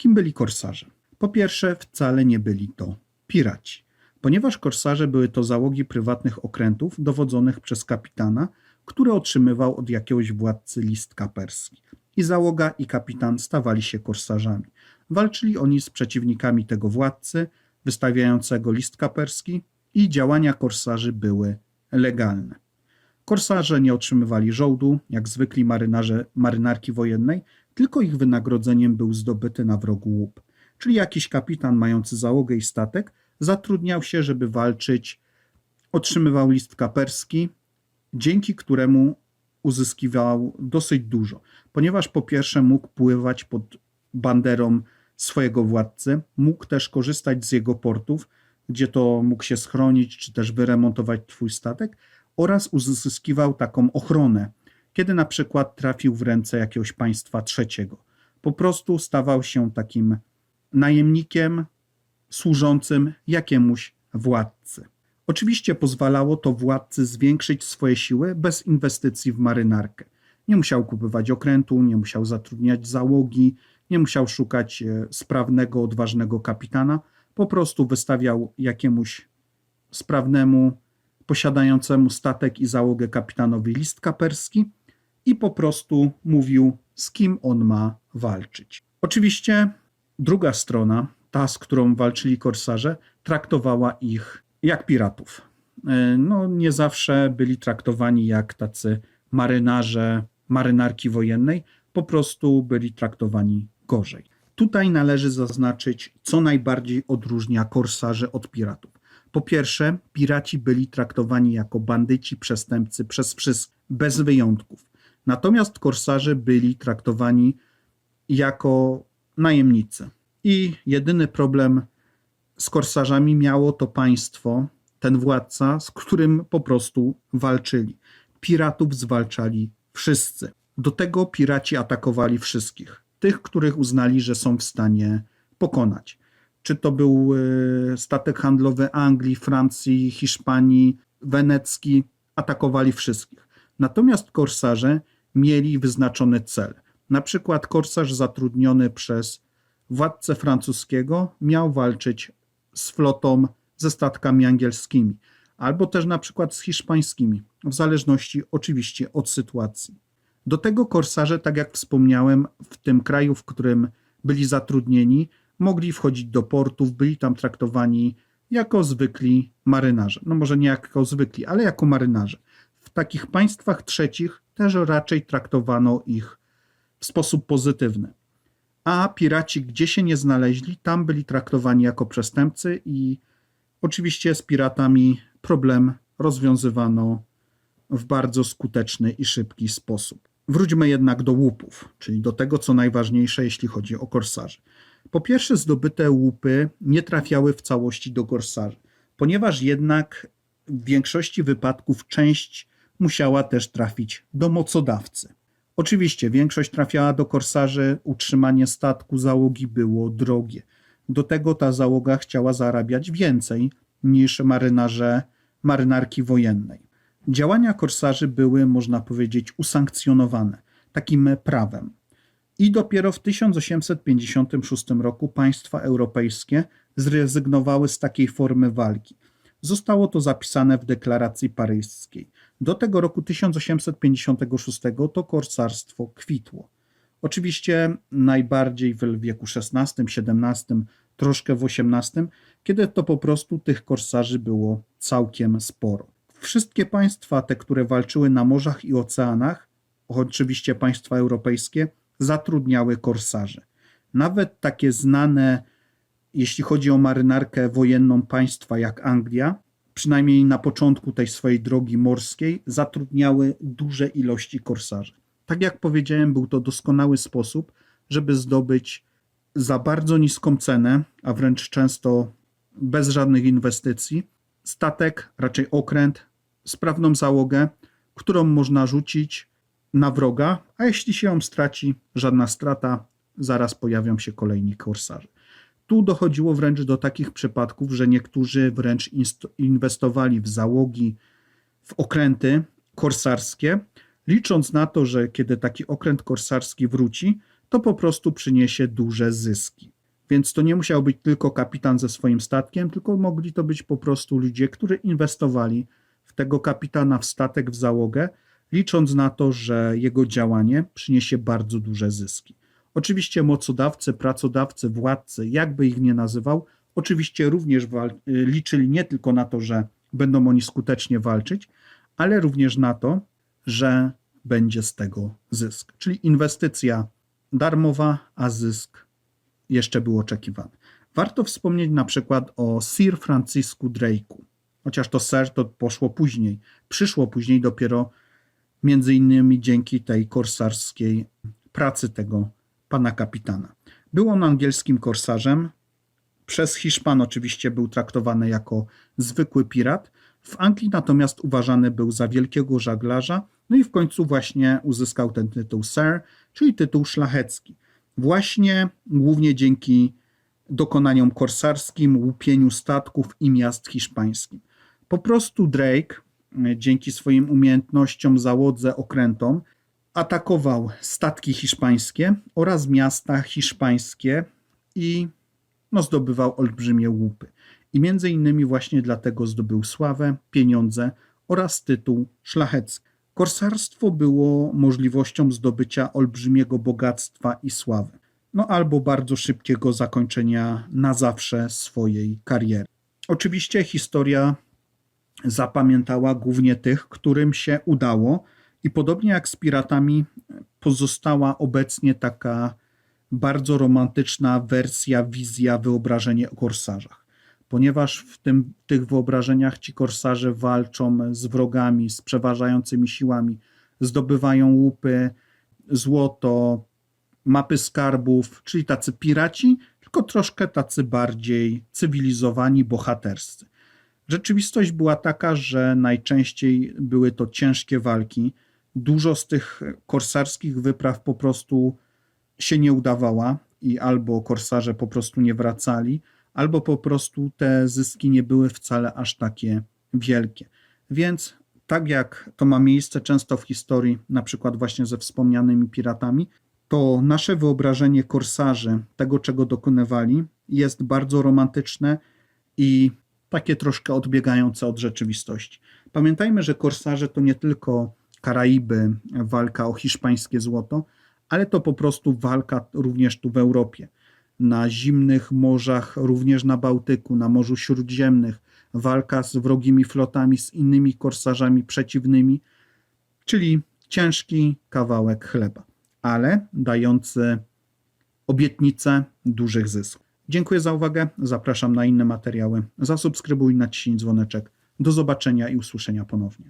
Kim byli korsarze? Po pierwsze, wcale nie byli to piraci, ponieważ korsarze były to załogi prywatnych okrętów dowodzonych przez kapitana, który otrzymywał od jakiegoś władcy list kaperski. I załoga i kapitan stawali się korsarzami. Walczyli oni z przeciwnikami tego władcy, wystawiającego list kaperski, i działania korsarzy były legalne. Korsarze nie otrzymywali żołdu, jak zwykli marynarze marynarki wojennej, tylko ich wynagrodzeniem był zdobyty na wrogu łup. Czyli jakiś kapitan mający załogę i statek zatrudniał się, żeby walczyć, otrzymywał list kaperski, dzięki któremu uzyskiwał dosyć dużo, ponieważ po pierwsze mógł pływać pod banderą swojego władcy, mógł też korzystać z jego portów, gdzie to mógł się schronić, czy też wyremontować twój statek, oraz uzyskiwał taką ochronę, kiedy na przykład trafił w ręce jakiegoś państwa trzeciego. Po prostu stawał się takim najemnikiem służącym jakiemuś władcy. Oczywiście pozwalało to władcy zwiększyć swoje siły bez inwestycji w marynarkę. Nie musiał kupować okrętu, nie musiał zatrudniać załogi, nie musiał szukać e, sprawnego, odważnego kapitana. Po prostu wystawiał jakiemuś sprawnemu, posiadającemu statek i załogę kapitanowi list kaperski i po prostu mówił, z kim on ma walczyć. Oczywiście druga strona, ta, z którą walczyli korsarze, traktowała ich jak piratów. E, No, nie zawsze byli traktowani jak tacy marynarze marynarki wojennej, po prostu byli traktowani gorzej. Tutaj należy zaznaczyć, co najbardziej odróżnia korsarzy od piratów. Po pierwsze, piraci byli traktowani jako bandyci, przestępcy przez wszystkich, bez wyjątków. Natomiast korsarze byli traktowani jako najemnicy. I jedyny problem z korsarzami miało to państwo, ten władca, z którym po prostu walczyli. Piratów zwalczali wszyscy. Do tego piraci atakowali wszystkich. Tych, których uznali, że są w stanie pokonać. Czy to był e, statek handlowy Anglii, Francji, Hiszpanii, wenecki, atakowali wszystkich. Natomiast korsarze mieli wyznaczony cel. Na przykład korsarz zatrudniony przez władcę francuskiego miał walczyć z flotą ze statkami angielskimi, albo też na przykład z hiszpańskimi, w zależności oczywiście od sytuacji. Do tego korsarze, tak jak wspomniałem, w tym kraju, w którym byli zatrudnieni, mogli wchodzić do portów, byli tam traktowani jako zwykli marynarze. No może nie jako zwykli, ale jako marynarze. Takich państwach trzecich też raczej traktowano ich w sposób pozytywny. A piraci, gdzie się nie znaleźli, tam byli traktowani jako przestępcy i oczywiście z piratami problem rozwiązywano w bardzo skuteczny i szybki sposób. Wróćmy jednak do łupów, czyli do tego, co najważniejsze, jeśli chodzi o korsarzy. Po pierwsze, zdobyte łupy nie trafiały w całości do korsarzy, ponieważ jednak w większości wypadków część musiała też trafić do mocodawcy. Oczywiście większość trafiała do korsarzy, utrzymanie statku załogi było drogie. Do tego ta załoga chciała zarabiać więcej niż marynarze marynarki wojennej. Działania korsarzy były, można powiedzieć, usankcjonowane takim prawem. I dopiero w 1856 roku państwa europejskie zrezygnowały z takiej formy walki. Zostało to zapisane w deklaracji paryskiej. Do tego roku 1856 to korsarstwo kwitło. Oczywiście najbardziej w wieku XVI, XVII, troszkę w XVIII, kiedy to po prostu tych korsarzy było całkiem sporo. Wszystkie państwa, te, które walczyły na morzach i oceanach, oczywiście państwa europejskie, zatrudniały korsarzy. Nawet takie znane, jeśli chodzi o marynarkę wojenną państwa jak Anglia, przynajmniej na początku tej swojej drogi morskiej, zatrudniały duże ilości korsarzy. Tak jak powiedziałem, był to doskonały sposób, żeby zdobyć za bardzo niską cenę, a wręcz często bez żadnych inwestycji, statek, raczej okręt, sprawną załogę, którą można rzucić na wroga, a jeśli się ją straci, żadna strata, zaraz pojawią się kolejni korsarze. Tu dochodziło wręcz do takich przypadków, że niektórzy wręcz inwestowali w załogi, w okręty korsarskie, licząc na to, że kiedy taki okręt korsarski wróci, to po prostu przyniesie duże zyski. Więc to nie musiał być tylko kapitan ze swoim statkiem, tylko mogli to być po prostu ludzie, którzy inwestowali w tego kapitana, w statek, w załogę, licząc na to, że jego działanie przyniesie bardzo duże zyski. Oczywiście mocodawcy, pracodawcy, władcy, jakby ich nie nazywał, oczywiście również liczyli nie tylko na to, że będą oni skutecznie walczyć, ale również na to, że będzie z tego zysk. Czyli inwestycja darmowa, a zysk jeszcze był oczekiwany. Warto wspomnieć na przykład o Sir Franciscu Drake'u. Chociaż to Sir to poszło później. Przyszło później dopiero między innymi dzięki tej korsarskiej pracy tego pana kapitana. Był on angielskim korsarzem. Przez Hiszpan oczywiście był traktowany jako zwykły pirat. W Anglii natomiast uważany był za wielkiego żaglarza, no i w końcu właśnie uzyskał ten tytuł Sir, czyli tytuł szlachecki. Właśnie głównie dzięki dokonaniom korsarskim, łupieniu statków i miast hiszpańskim. Po prostu Drake, dzięki swoim umiejętnościom, załodze, okrętom, atakował statki hiszpańskie oraz miasta hiszpańskie i no, zdobywał olbrzymie łupy. I między innymi właśnie dlatego zdobył sławę, pieniądze oraz tytuł szlachecki. Korsarstwo było możliwością zdobycia olbrzymiego bogactwa i sławy. No albo bardzo szybkiego zakończenia na zawsze swojej kariery. Oczywiście historia zapamiętała głównie tych, którym się udało, i podobnie jak z piratami, pozostała obecnie taka bardzo romantyczna wersja, wizja, wyobrażenie o korsarzach. Ponieważ w tym, tych wyobrażeniach ci korsarze walczą z wrogami, z przeważającymi siłami, zdobywają łupy, złoto, mapy skarbów, czyli tacy piraci, tylko troszkę tacy bardziej cywilizowani, bohaterscy. Rzeczywistość była taka, że najczęściej były to ciężkie walki. Dużo z tych korsarskich wypraw po prostu się nie udawała i albo korsarze po prostu nie wracali, albo po prostu te zyski nie były wcale aż takie wielkie. Więc tak jak to ma miejsce często w historii, na przykład właśnie ze wspomnianymi piratami, to nasze wyobrażenie korsarzy, tego czego dokonywali, jest bardzo romantyczne i takie troszkę odbiegające od rzeczywistości. Pamiętajmy, że korsarze to nie tylko Karaiby, walka o hiszpańskie złoto, ale to po prostu walka również tu w Europie. Na zimnych morzach, również na Bałtyku, na Morzu Śródziemnych, walka z wrogimi flotami, z innymi korsarzami przeciwnymi, czyli ciężki kawałek chleba, ale dający obietnicę dużych zysków. Dziękuję za uwagę, zapraszam na inne materiały. Zasubskrybuj, naciśnij dzwoneczek. Do zobaczenia i usłyszenia ponownie.